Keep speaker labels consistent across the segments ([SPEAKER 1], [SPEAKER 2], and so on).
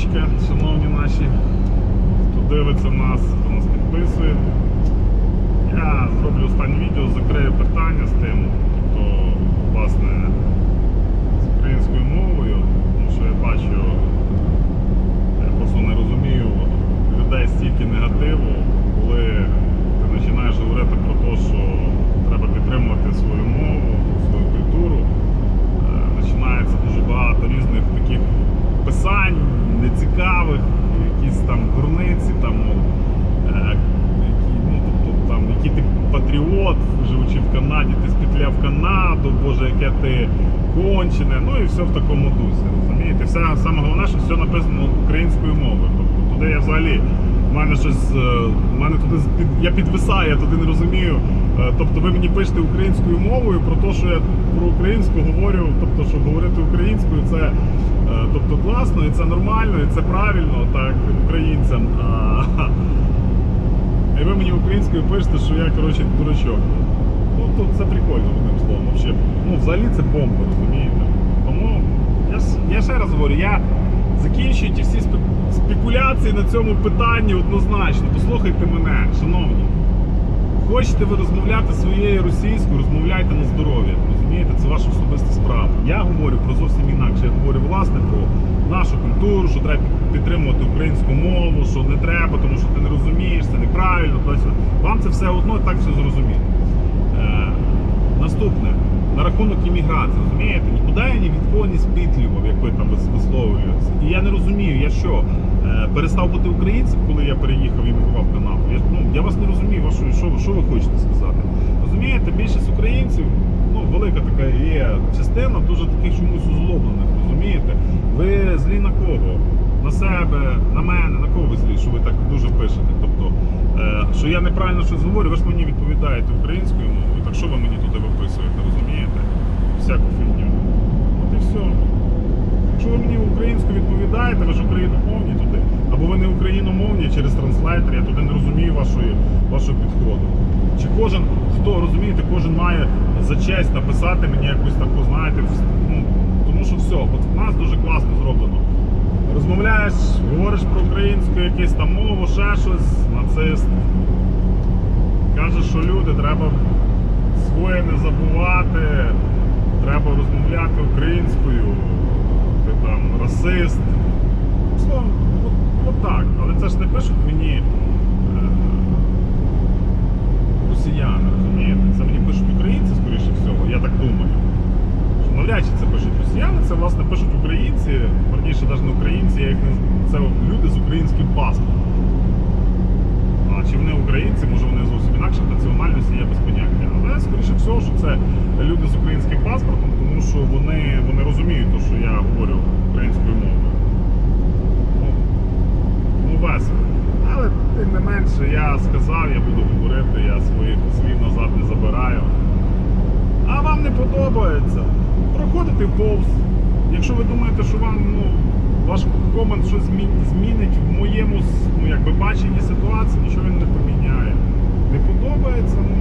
[SPEAKER 1] здоров'ячка, шановні наші, хто дивиться нас, хто нас підписує. Я зроблю останнє відео, закрию питання з тим, тобто, власне, з українською мовою, тому що я бачу, я просто не розумію в людей стільки негативу, коли ти починаєш говорити про те, що треба підтримувати свою мову, свою культуру. Е, Починається дуже багато різних таких писань, нецікавих, якісь там дурниці, там, мов, е, які, ну, тобто, там, який ти патріот, живучи в Канаді, ти спітляв Канаду, Боже, яке ти кончене, ну і все в такому дусі. Розумієте? Все, саме головне, що все написано українською мовою. Тобто туди я взагалі. У мене щось, е, у мене туди я підвисаю, я туди не розумію. Е, Тобто ви мені пишете українською мовою про те, що я про українську говорю, тобто, що говорити українською це е, тобто, класно і це нормально, і це правильно, так, українцям. І ви мені українською пишете, що я, коротше, дурачок. Ну, то це прикольно, одним словом. Вообще. Ну, взагалі це бомба, розумієте? Тому я, я ще раз говорю, я закінчую ті всі спекуляції на цьому питанні однозначно. Послухайте мене, шановні. Хочете ви розмовляти своєю російською, розмовляйте на здоров'я. Розумієте, це ваша особиста справа. Я говорю про зовсім інакше. Я говорю власне про нашу культуру, що треба підтримувати українську мову, що не треба, тому що ти не розумієш, це неправильно. Вам це все одно так все зрозуміло. Е, наступне на рахунок імміграції, розумієте, нікуди я ні від кого не спітлював, як ви там вис- висловлюєтеся. І я не розумію, я що е, перестав бути українцем, коли я переїхав і іммігрував в Канаду. Я, ну, я вас не розумію, що, ви- що ви хочете сказати. Розумієте, більшість українців, ну велика така є частина, дуже таких чомусь озлоблених, розумієте? Ви злі на кого? На себе, на мене, на кого ви злі, що ви так дуже пишете. Тобто, е, що я неправильно щось говорю, ви ж мені відповідаєте українською мовою, так що ви мені туди виписуєте, розумієте? Всяку фігню. От і все. Якщо ви мені українською відповідаєте, ви ж україномовні туди. Або ви не україномовні через транслейтер, я туди не розумію вашої, вашого підходу. Чи кожен, хто розумієте, кожен має за честь написати мені якусь таку, знаєте, ну, тому що все, от в нас дуже класно зроблено. Розмовляєш, говориш про українську якусь там мову, ще щось, нацист. Кажеш, що люди, треба своє не забувати, треба розмовляти українською, ти там расист. Словом, от, от так. Але це ж не пишуть мені е, росіяни, розумієте? Це мені пишуть українці, скоріше всього, я так думаю. Що навряд це пишуть росіяни, це власне пишуть українці, верніше навіть не українці, я їх не це люди з українським паспортом. А чи вони українці, може вони зовсім інакших національностей, я без поняття. Але скоріше всього, що це люди з українським паспортом, тому що вони, вони розуміють те, що я говорю українською мовою. Ну, ну весело. Але тим не менше, я сказав, я буду говорити, я своїх слів назад не забираю. А вам не подобається, проходите повз. Якщо ви думаєте, що вам ну, ваш комент щось змін- змінить в моєму ну, якби, баченні ситуації, нічого він не поміняє. Не подобається, ну,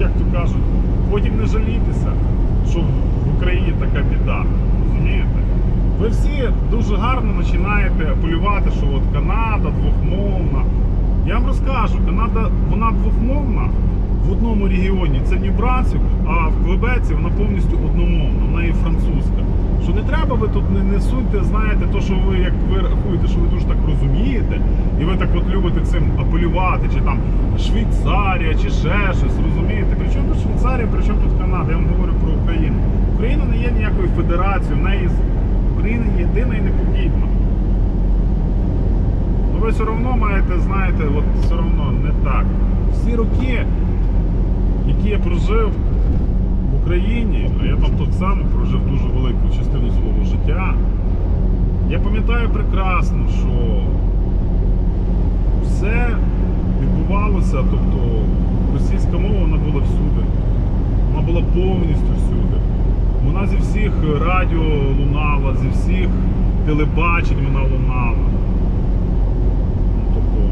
[SPEAKER 1] як то кажуть, потім не жалійтеся, що в Україні така біда. Розумієте? Ви всі дуже гарно починаєте апелювати, що от Канада двохмовна. Я вам розкажу, Канада вона двохмовна в одному регіоні, це Нью-Брансвік, а в Квебеці вона повністю одномовна, вона і французька. Що не треба ви тут не, не суйте, знаєте, то, що ви як ви рахуєте, що ви дуже так розумієте, і ви так от любите цим апелювати, чи там Швейцарія, чи ще щось, розумієте? При чому тут Швейцарія, при чому тут Канада? Я вам говорю про Україну. Україна не є ніякою федерацією, в неї Україна єдина і неподібна. Ну ви все одно маєте, знаєте, от все одно не так. Всі роки, які я прожив Україні, а я там так само прожив дуже велику частину свого життя, я пам'ятаю прекрасно, що все відбувалося, тобто російська мова вона була всюди. Вона була повністю всюди. Вона зі всіх радіо лунала, зі всіх телебачень вона лунала. Ну, тобто,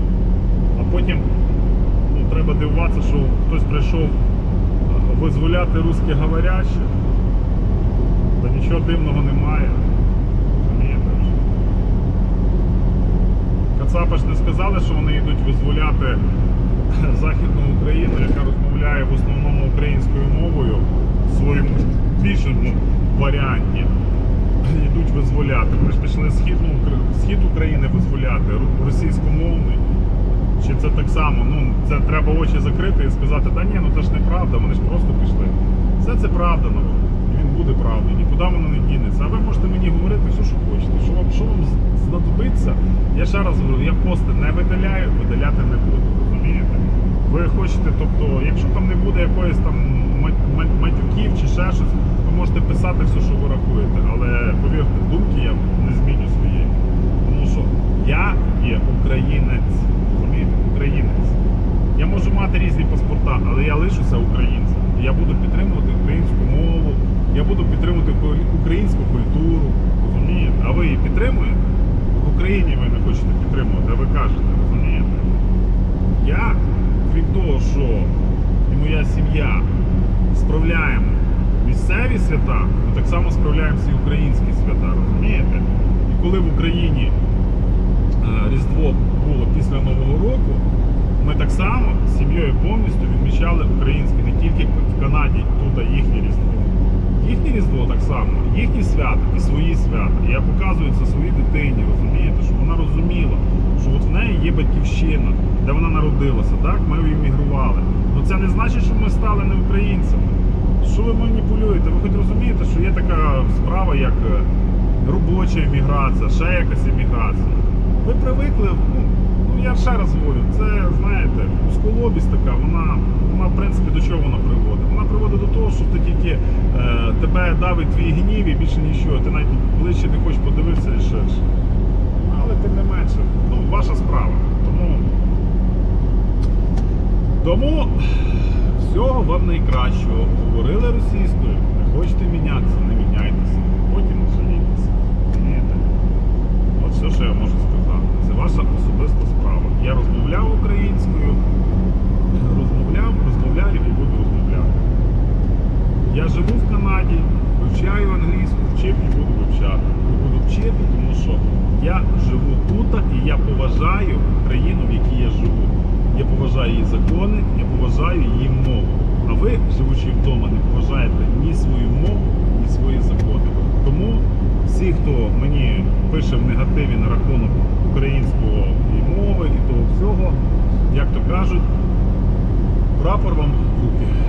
[SPEAKER 1] а потім ну, треба дивуватися, що хтось прийшов визволяти русських говорящих. Та нічого дивного немає. Кацапи ж не сказали, що вони йдуть визволяти Західну Україну, яка розмовляє в основному українською мовою в своєму більшому варіанті. Йдуть визволяти. Вони ж пішли східну, схід України визволяти, російськомовний. Чи це так само? Ну, це треба очі закрити і сказати, та ні, ну це ж неправда, вони ж просто пішли. Все це правда, ну, і він буде правдою, нікуди воно не дінеться. А ви можете мені говорити все, що хочете. Що вам, що вам знадобиться? Я ще раз говорю, я пости не видаляю, видаляти не буду. Розумієте? Ви хочете, тобто, якщо там не буде якоїсь там мат- мат- матюків чи ще щось, ви можете писати все, що ви рахуєте. Але повірте, думки я не зміню своєї. Тому що я є українець. Розумієте? Українець. Я можу мати різні паспорта, але я лишуся українцем. Я буду підтримувати українську мову, я буду підтримувати українську культуру. Розумієте? А ви її підтримуєте? В Україні ви не хочете підтримувати, а ви кажете, розумієте? Я, крім того, що і моя сім'я справляємо місцеві свята, ми так само справляємо всі українські свята, розумієте? І коли в Україні Різдво було після Нового року, ми так само з сім'єю повністю відмічали українське, не тільки в Канаді, тут їхнє Різдво. Їхнє Різдво так само, їхні свята і свої свята. Я показую це своїй дитині, розумієте, щоб вона розуміла, що от в неї є батьківщина, де вона народилася, так? Ми іммігрували. Ну це не значить, що ми стали не українцями. Що ви маніпулюєте? Ви хоч розумієте, що є така справа, як е, робоча еміграція, ще якась еміграція. Ви привикли, ну, ну я ще раз говорю, це знаєте, усколобість така, вона, вона в принципі до чого вона приводить? Вона приводить до того, що ти тільки е, тебе давить твій гнів і більше нічого. Ти навіть ближче не хочеш подивитися і ж. Але тим не менше, ну, ваша справа. Тому, тому всього вам найкращого. Говорили російською, не хочете мінятися, не міняйтеся, потім не жалійтеся. Розумієте? От все, що я можу сказати. Це ваша особиста справа. Я розмовляв українською, розмовляв, розмовляю і буду розмовляти. Я живу в Канаді, вивчаю англійську, вчив і буду вивчати. Буду вчити, тому що я живу тут і я поважаю країну, в якій я живу. Я поважаю її закони, я поважаю її мову. А ви, живучи вдома, не поважаєте ні свою мову, ні свої закони. Тому всі, хто мені пише в негативі на рахунок українського і мови і того всього, як то кажуть, прапор вам в руки.